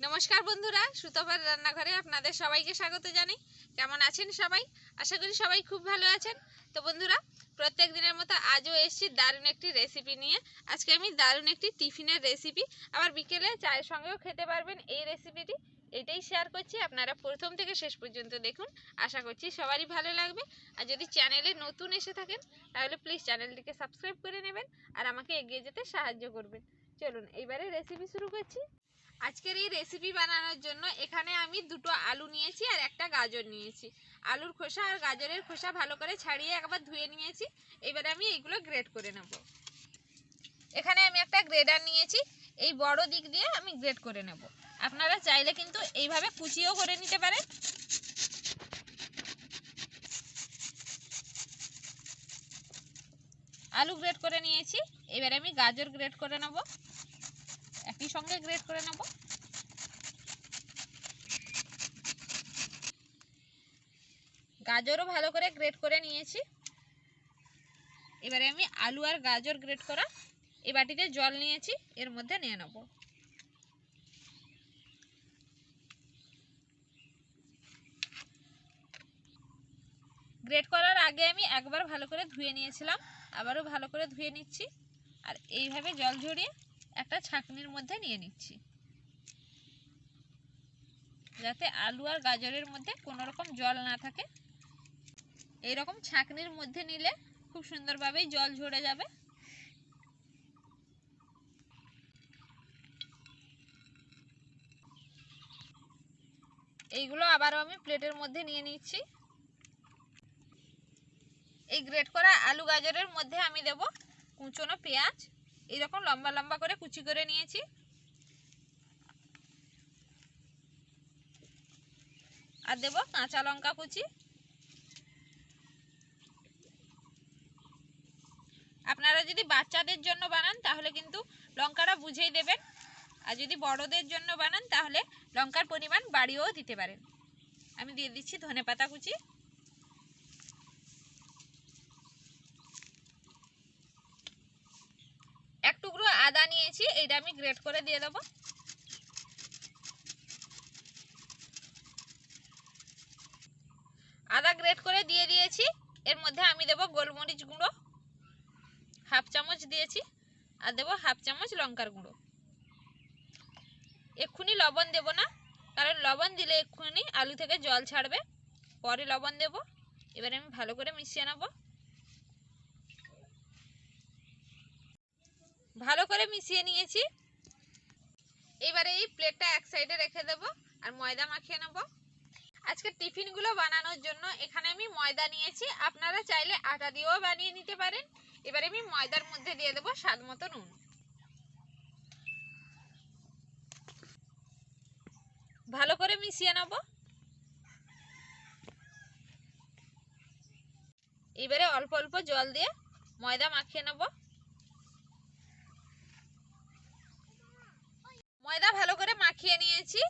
নমস্কার বন্ধুরা, সুতপার রান্নাঘরে আপনাদের সবাইকে স্বাগত জানাই। কেমন আছেন সবাই? আশা করি সবাই খুব ভালো আছেন। তো বন্ধুরা, প্রত্যেক দিনের মতো আজও এসেছি দারুণ একটি রেসিপি নিয়ে। আজকে আমি দারুণ একটি টিফিনের রেসিপি আবার বিকেলে চায়ের সঙ্গেও খেতে পারবেন এই রেসিপিটি এটাই শেয়ার করছি। আপনারা প্রথম থেকে শেষ পর্যন্ত দেখুন। আশা করছি সবারই ভালো লাগবে। আর যদি চ্যানেলে নতুন এসে থাকেন, তাহলে প্লিজ চ্যানেলটিকে সাবস্ক্রাইব করে নেবেন। আর আমাকে এগিয়ে যেতে সাহায্য করবেন। চলুন, এইবারে রেসিপি শুরু করছি। আজকের এই রেসিপি বানানোর জন্য এখানে আমি দুটো আলু নিয়েছি আর একটা গাজর নিয়েছি। আলুর খোসা আর গাজরের খোসা ভালো করে ছাড়িয়ে একবার ধুয়ে নিয়েছি। এবারে আমি এইগুলো গ্রেড করে নেব। এখানে আমি একটা গ্রেডার নিয়েছি। এই বড় দিক দিয়ে আমি গ্রেড করে নেব। আপনারা চাইলে কিন্তু এইভাবে কুচিও করে নিতে পারেন। আলু গ্রেড করে নিয়েছি। এবারে আমি গাজর গ্রেড করে নেব। একই সঙ্গে গ্রেড করে নেব। গাজরও ভালো করে গ্রেড করে নিয়েছি। এবারে আমি আলু আর গাজর গ্রেড করা এই বাটিতে জল নিয়েছি, এর মধ্যে নিয়ে নেব। গ্রেড করার আগে আমি একবার ভালো করে ধুয়ে নিয়েছিলাম, আবারও ভালো করে ধুয়ে নিচ্ছি। আর এইভাবে জল ঝরিয়ে একটা ছাঁকনির মধ্যে নিয়ে নিচ্ছি। যাতে আলু আর গাজরের মধ্যে কোনো রকম জল না থাকে। এই রকম ছাঁকনির মধ্যে নিলে খুব সুন্দরভাবেই জল ঝরে যাবে। এইগুলো আবারও আমি প্লেটের মধ্যে নিয়ে নিচ্ছি। এই গ্রেট করা আলু গাজরের মধ্যে আমি দেব কুচনো পেঁয়াজ এইরকম লম্বা লম্বা করে কুচি করে নিয়েছি। আর দেব কাঁচা লঙ্কা কুচি। আপনারা যদি বাচ্চাদের জন্য বানান, তাহলে কিন্তু লঙ্কাটা বুঝেই দেবেন। আর যদি বড়দের জন্য বানান, তাহলে লঙ্কার পরিমাণ বাড়িয়েও দিতে পারেন। আমি দিয়ে দিচ্ছি ধনে পাতা কুচি এক টুকরো আদা নিয়েছি, এইটা আমি গ্রেট করে দিয়ে দেবো। আদা গ্রেট করে দিয়ে দিয়েছি, এর মধ্যে আমি দেব গোলমরিচ গুঁড়ো, হাফ চামচ দিয়েছি, আর দেবো হাফ চামচ লঙ্কার গুঁড়ো। এক্ষুনি লবণ দেব না, কারণ লবণ দিলে এক্ষুনি আলু থেকে জল ছাড়বে, পরে লবণ দেব, এবারে আমি ভালো করে মিশিয়ে নেব। ভালো করে মিশিয়ে নিয়েছি। এবারে এই প্লেটটা এক সাইডে রেখে দেব আর ময়দা মাখিয়ে নেব। আজকে টিফিনগুলো বানানোর জন্য এখানে আমি ময়দা নিয়েছি। আপনারা চাইলে আটা দিয়েও বানিয়ে নিতে পারেন। এবারে আমি ময়দার মধ্যে দিয়ে দেবো স্বাদ মতো নুন। ভালো করে মিশিয়ে নেব। এবারে অল্প অল্প জল দিয়ে ময়দা মাখিয়ে নেব। ময়দা ভালো করে মাখিয়ে নিয়েছি।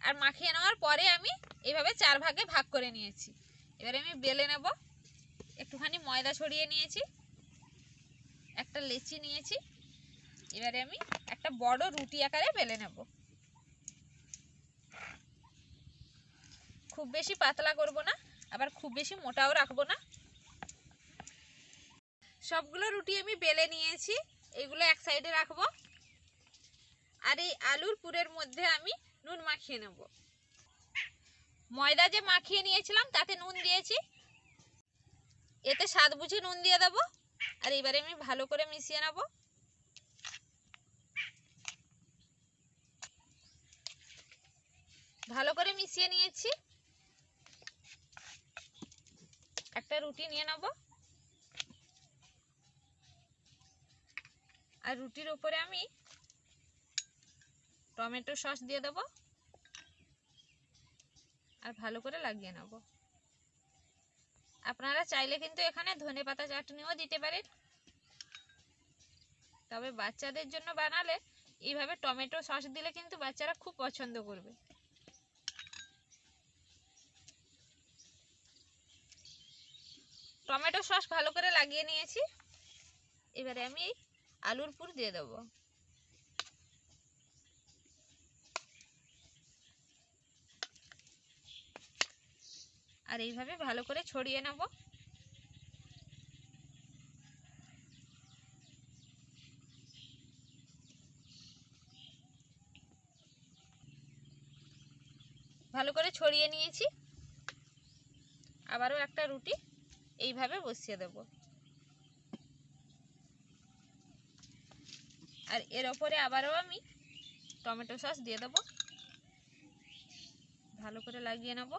আর মাখিয়ে নেওয়ার পরে আমি এইভাবে চার ভাগে ভাগ করে নিয়েছি। এবারে আমি বেলে নেব। একটুখানি ময়দা ছড়িয়ে নিয়েছি। একটা লেচি নিয়েছি। এবারে আমি একটা বড় রুটি আকারে বেলে নেব। খুব বেশি পাতলা করব না, আবার খুব বেশি মোটাও রাখব না। সবগুলো রুটি আমি বেলে নিয়েছি। এগুলো এক সাইডে রাখব। আর এই আলুর পুরের মধ্যে আমি নুন মাখিয়ে নেব। ময়দা যে মাখিয়ে নিয়েছিলাম, তাতে নুন দিয়েছি। এতে স্বাদ বুঝে নুন দিয়ে দেবো। আর এবারে আমি ভালো করে মিশিয়ে নেব। ভালো করে মিশিয়ে নিয়েছি। একটা রুটি নিয়ে নেব। আর রুটির উপরে আমি টমেটো সস দিয়ে দেবো। আর ভালো করে লাগিয়ে নেব। আপনারা চাইলে কিন্তু এখানে ধনে পাতা চাটনিও দিতে পারেন। তবে বাচ্চাদের জন্য বানালে এইভাবে টমেটো সস দিলে কিন্তু বাচ্চারা খুব পছন্দ করবে। টমেটো সস ভালো করে লাগিয়ে নিয়েছি। এবারে আমি আলুর পুর দিয়ে দেবো। আর এইভাবে ভালো করে ছড়িয়ে নেব। ভালো করে ছড়িয়ে নিয়েছি। আবারও একটা রুটি এইভাবে বসিয়ে দেব। আর এর ওপরে আবারও আমি টমেটো সস দিয়ে দেবো। ভালো করে লাগিয়ে নেব।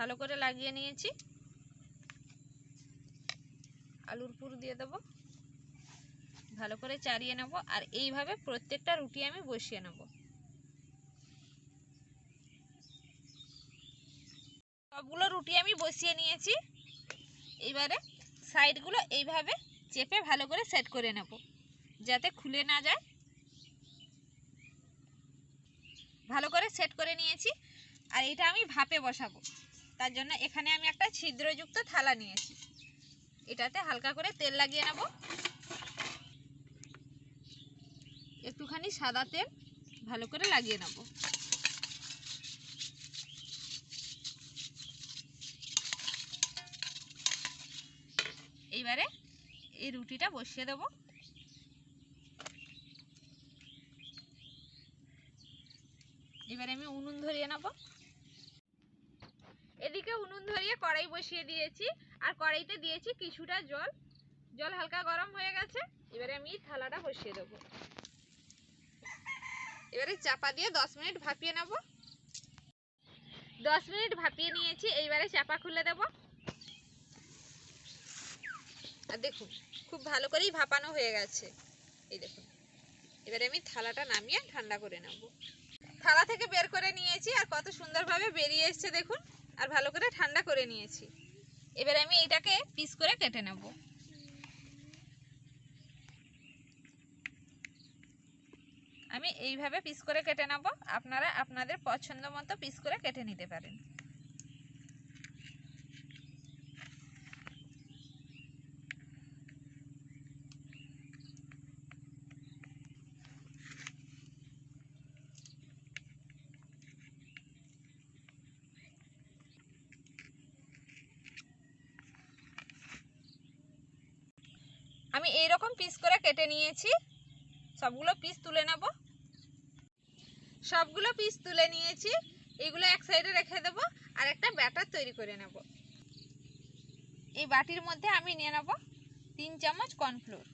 ভালো করে লাগিয়ে নিয়েছি। আলুর পুর দিয়ে দেবো। ভালো করে চারিয়ে নেব আর এইভাবে প্রত্যেকটা রুটি আমি বসিয়ে নেব। সবগুলো রুটি আমি বসিয়ে নিয়েছি। এইবারে সাইডগুলো এইভাবে চেপে ভালো করে সেট করে নেব, যাতে খুলে না যায়। ভালো করে সেট করে নিয়েছি। আর এটা আমি ভাপে বসাবো। তার জন্য এখানে আমি একটা ছিদ্রযুক্ত থালা নিয়েছি। এটাতে হালকা করে তেল লাগিয়ে নেব। একটুখানি সাদা তেল ভালো করে লাগিয়ে নেব। এইবারে এই রুটিটা বসিয়ে দেবো। এবারে আমি উনুন ধরিয়ে নেব। এদিকে উনুন ধরিয়ে কড়াই বসিয়ে দিয়েছি। আর কড়াইতে দিয়েছি কিছুটা জল। জল হালকা গরম হয়ে গেছে। এবারে আমি থালাটা বসিয়ে দেবো। এবারে চাপা দিয়ে দশ মিনিট ভাপিয়ে নেব। দশ মিনিট ভাপিয়ে নিয়েছি। এইবারে চাপা খুলে দেব। আর দেখুন, খুব ভালো করেই ভাপানো হয়ে গেছে। এই দেখুন। এবারে আমি থালাটা নামিয়ে ঠান্ডা করে নেব। থালা থেকে বের করে নিয়েছি। আর কত সুন্দরভাবে বেরিয়ে এসছে দেখুন। আর ভালো করে ঠান্ডা করে নিয়েছি। এবার আমি এটাকে পিস করে কেটে নেব। আমি এইভাবে পিস করে কেটে নেব। আপনারা আপনাদের পছন্দ মতো পিস করে কেটে নিতে পারেন। আমি এই রকম পিস করে কেটে নিয়েছি। সবগুলো পিস তুলে নেব। সবগুলো পিস তুলে নিয়েছি। এগুলো এক সাইডে রেখে দেব আর একটা ব্যাটার তৈরি করে নেব। এই বাটির মধ্যে আমি নিয়ে নেব তিন চামচ কর্নফ্লোর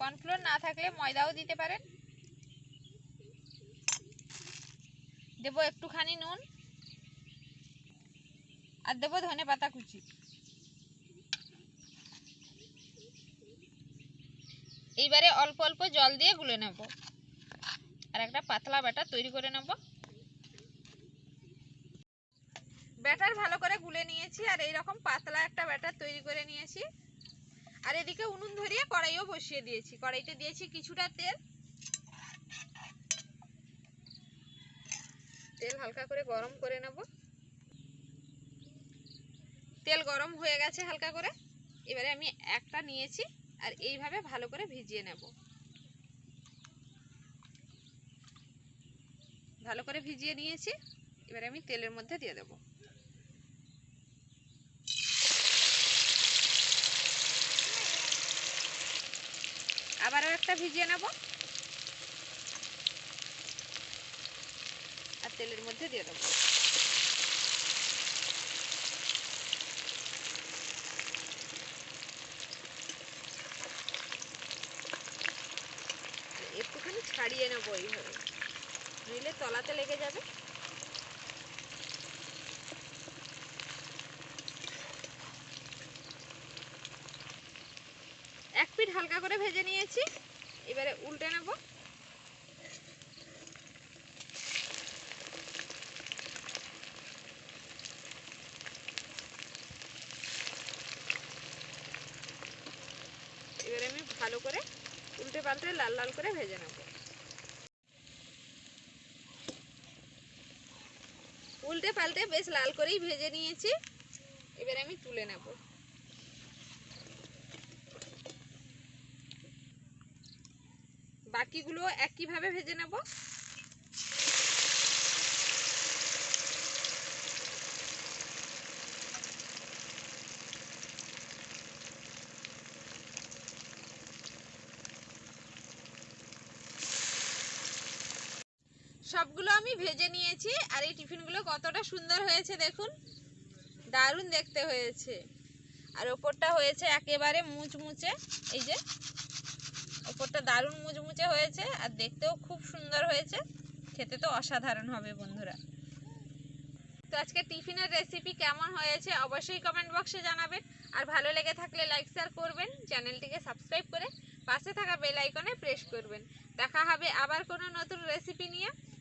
কর্নফ্লোর না থাকলে ময়দাও দিতে পারেন। দেব একটুখানি নুন। আর দেবো ধনে পাতা কুচি। এইবারে অল্প অল্প জল দিয়ে গুলে নেব। আর একটা পাতলা ব্যাটার তৈরি করে নেব। ব্যাটার ভালো করে গুলে নিয়েছি আর এই রকম পাতলা একটা ব্যাটার তৈরি করে নিয়েছি। আর এদিকে উনুন ধরিয়ে কড়াইও বসিয়ে দিয়েছি। কড়াইতে দিয়েছি কিছুটা তেল। তেল হালকা করে গরম করে নেব। তেল গরম হয়ে গেছে হালকা করে। এবারে আমি একটা নিয়েছি। আর এইভাবে ভালো করে ভিজিয়ে নেব। ভালো করে ভিজিয়ে নিয়েছি, এবারে আমি তেলের মধ্যে দিয়ে দেব। আবারও একটা ভিজিয়ে নেব। আর তেলের মধ্যে দিয়ে দেবো। ছাড়িয়ে নেব এইভাবে। নইলে তলাতে লেগে যাবে। এক পিঠ হালকা করে ভেজে নিয়েছি। এবারে উল্টে নেব। এবারে আমি ভালো করে উল্টে পাল্টে লাল লাল করে ভেজে নেব। উল্টে পাল্টে বেশ লাল করেই ভেজে নিয়েছি। এবার আমি তুলে নেব। বাকিগুলো একইভাবে ভেজে নেব। সবগুলো আমি ভেজে নিয়েছি আর এই টিফিনগুলো কতটা সুন্দর হয়েছে দেখুন। দারুণ দেখতে হয়েছে। আর ওপরটা হয়েছে একেবারে মুচমুচে, এই যে ওপরটা দারুণ মুচমুচে হয়েছে আর দেখতেও খুব সুন্দর হয়েছে। খেতে তো অসাধারণ হবে বন্ধুরা। তো আজকে টিফিনের রেসিপি কেমন হয়েছে অবশ্যই কমেন্ট বক্সে জানাবেন। আর ভালো লেগে থাকলে লাইক শেয়ার করবেন। চ্যানেলটিকে সাবস্ক্রাইব করে পাশে থাকা বেল আইকনে প্রেস করবেন। দেখা হবে আবার কোনো নতুন রেসিপি নিয়ে।